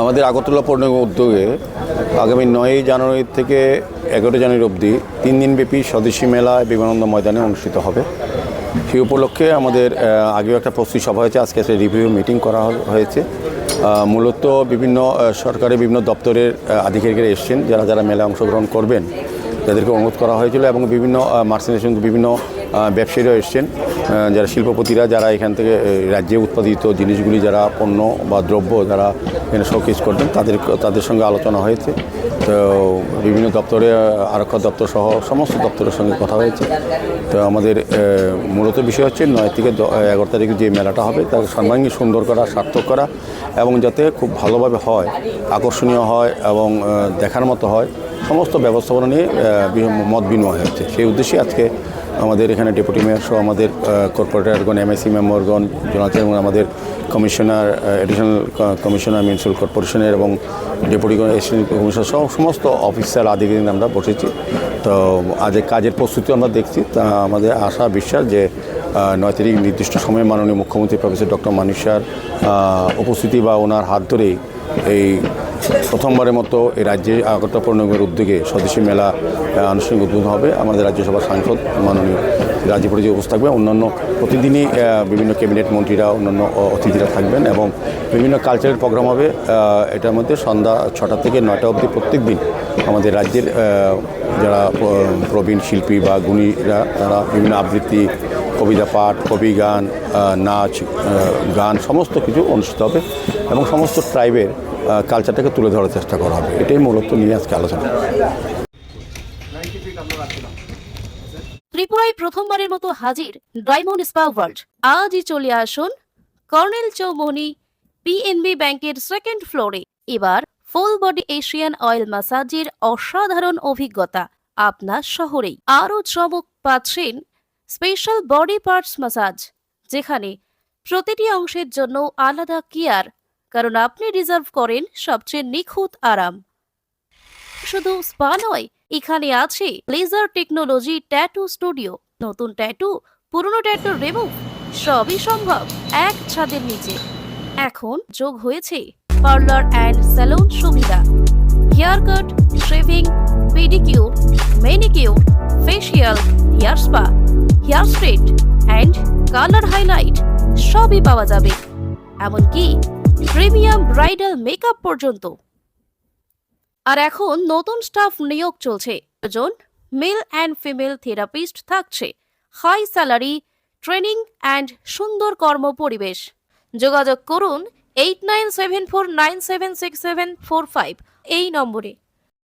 আমাদের আগরতলা পৌর নিগম উদ্যোগে আগামী নয়ই জানুয়ারি থেকে এগারোই জানুয়ারি অবধি তিন দিনব্যাপী স্বদেশী মেলা বিমানন্দ ময়দানে অনুষ্ঠিত হবে। সেই উপলক্ষে আমাদের আগেও একটা প্রস্তুতি সভা হয়েছে আজকে একটা রিভিউ মিটিং করা হয়েছে। মূলত বিভিন্ন আহ, সরকারি বিভিন্ন দপ্তরের আধিকারিকরা এসছেন যারা যারা মেলায় অংশগ্রহণ করবেন তাদেরকে অনুরোধ করা হয়েছিল এবং বিভিন্ন মার্সিনেশন বিভিন্ন আহ, ব্যবসায়ীরাও এসছেন যারা শিল্পপতিরা যারা এখান থেকে রাজ্যে উৎপাদিত জিনিসগুলি যারা পণ্য বা দ্রব্য যারা এখানে শোকেস করবেন তাদের তাদের সঙ্গে আলোচনা হয়েছে। তো বিভিন্ন দপ্তরে আরক্ষা দপ্তর সহ সমস্ত দপ্তরের সঙ্গে কথা হয়েছে। তো আমাদের মূলত বিষয় হচ্ছে নয় থেকে এগারো তারিখে যে মেলাটা হবে তাকে সর্বাঙ্গীন সুন্দর করা সার্থক করা এবং যাতে খুব ভালোভাবে হয় আকর্ষণীয় হয় এবং দেখার মতো হয় সমস্ত ব্যবস্থাপনা নিয়ে মত বিনিময় হচ্ছে সেই উদ্দেশ্যে আজকে আমাদের এখানে ডেপুটি মেয়র সহ আমাদের কর্পোরেটরগণ এমআইসি মেম্বারগণ জোনাল এবং আমাদের কমিশনার এডিশনাল কমিশনার মিউনিসিপাল কর্পোরেশনের এবং ডেপুটি কমিশনার সহ সমস্ত অফিসার আধিকারিক আমরা বসেছি। তো আজ কাজের প্রস্তুতি আমরা দেখছি। তা আমাদের আশা, বিশ্বাস যে নয় তারিখ নির্দিষ্ট সময়ে মাননীয় মুখ্যমন্ত্রী প্রফেসর ডক্টর মানিসার উপস্থিতি বা ওনার হাত ধরেই এই প্রথমবারের মতো এই রাজ্যে আগরতলা পৌর নিগমের উদ্যোগে স্বদেশী মেলা আনুষ্ঠানিক উদ্বোধন হবে। আমাদের রাজ্যসভার সাংসদ মাননীয় রাজ্য পরিচয় উপস্থিত থাকবে অন্যান্য প্রতিদিনই বিভিন্ন ক্যাবিনেট মন্ত্রীরা, অন্যান্য অতিথিরা থাকবেন এবং বিভিন্ন কালচারাল প্রোগ্রাম হবে। এটার মধ্যে সন্ধ্যা ছটা থেকে নয়টা অবধি প্রত্যেক দিন আমাদের রাজ্যের যারা প্রবীণ শিল্পী বা গুণীরা, তারা বিভিন্ন আবৃত্তি কবিতা পাঠ, কবি গান নাচ গান, সমস্ত কিছু অনুষ্ঠিত হবে এবং সমস্ত ট্রাইবের কালচারটাকে তুলে ধরার চেষ্টা করা হবে। এটাই মূলত নিয়ে আজকে আলোচনা। ত্রিপুরায় প্রথমবারের মতো হাজির ডায়মন্ড স্পা ওয়ার্ল্ড। আজই চলে আসুন কর্নেল চৌমনি পিএনবি ব্যাংকের সেকেন্ড ফ্লোরে এবার ফুল বডি এশিয়ান অয়েল ম্যাসাজের অসাধারণ অভিজ্ঞতা আপনার শহরেই। আরও চমক পাচ্ছেন স্পেশাল বডি পার্টস ম্যাসাজ যেখানে প্রতিটি অংশের জন্য আলাদা কেয়ার কারণ আপনি রিজার্ভ করেন সবচেয়ে নিখুঁত আরাম। শুধু স্পা নয়, এখানে আছে লেজার টেকনোলজি ট্যাটু স্টুডিও নতুন ট্যাটু পুরনো ট্যাটু রিমুভ সবই সম্ভব এক ছাদের নিচে। এখন যোগ হয়েছে পার্লার অ্যান্ড স্যালুন সুবিধা। Hair cut shaving pedicure manicure facial hair spa hair straight and colour highlight সবই পাওয়া যাবে। এমনকি প্রিমিয়াম ব্রাইডাল মেকআপ পর্যন্ত। আর এখন নতুন স্টাফ নিয়োগ চলছে। জন মেল অ্যান্ড ফিমেল থেরাপিস্ট থাকছে। হাই স্যালারি, ট্রেনিং অ্যান্ড সুন্দর কর্ম পরিবেশ যোগাযোগ করুন eight nine seven four nine seven six seven four five এই নম্বরে।